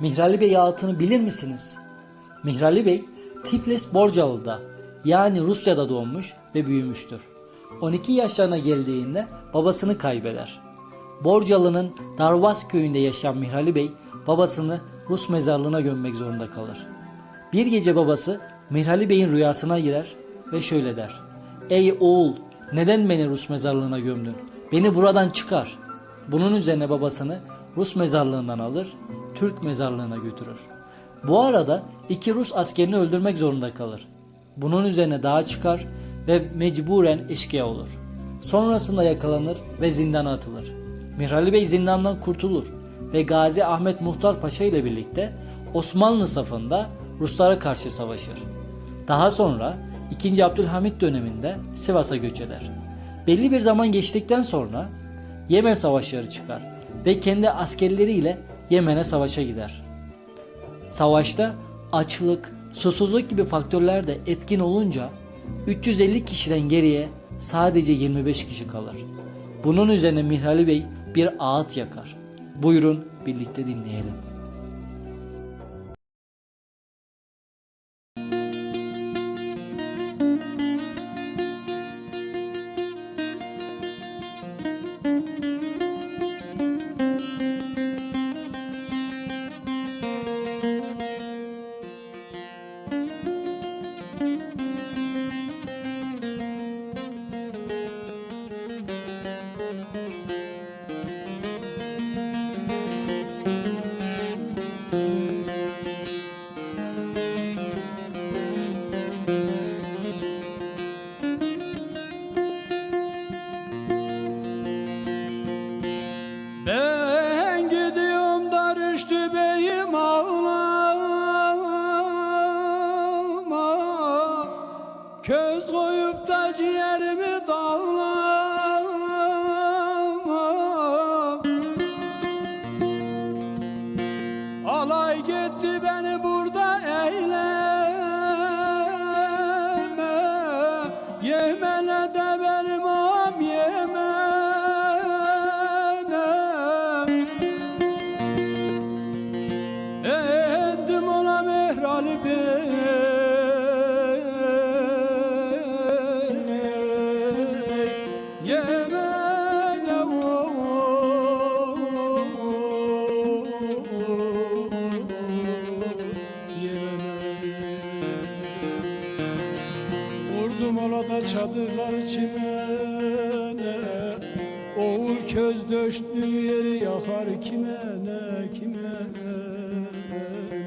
Mihrali Bey ağıtını bilir misiniz? Mihrali Bey Tiflis Borcalı'da yani Rusya'da doğmuş ve büyümüştür. 12 yaşlarına geldiğinde babasını kaybeder. Borcalı'nın Darvas köyünde yaşayan Mihrali Bey babasını Rus mezarlığına gömmek zorunda kalır. Bir gece babası Mihrali Bey'in rüyasına girer ve şöyle der. Ey oğul neden beni Rus mezarlığına gömdün? Beni buradan çıkar. Bunun üzerine babasını Rus mezarlığından alır, Türk mezarlığına götürür. Bu arada iki Rus askerini öldürmek zorunda kalır. Bunun üzerine dağa çıkar ve mecburen eşkıya olur. Sonrasında yakalanır ve zindana atılır. Mihrali Bey zindandan kurtulur ve Gazi Ahmet Muhtar Paşa ile birlikte Osmanlı safında Ruslara karşı savaşır. Daha sonra 2. Abdülhamit döneminde Sivas'a göç eder. Belli bir zaman geçtikten sonra Yemen savaşları çıkar ve kendi askerleriyle Yemen'e savaşa gider. Savaşta açlık, susuzluk gibi faktörler de etkin olunca 350 kişiden geriye sadece 25 kişi kalır. Bunun üzerine Mihrali Bey bir ağıt yakar. Buyurun birlikte dinleyelim. Rüştü beyim ağlama Köz koyup da ciğerimi dağlama Alay gitti beni burada eyleme. Yemen'e de benim am Yemen'e mehrali bey Yemen'e Vurdum olada çadırlar çimene Oğul köz döştüğü yeri yakar kime ne kime ne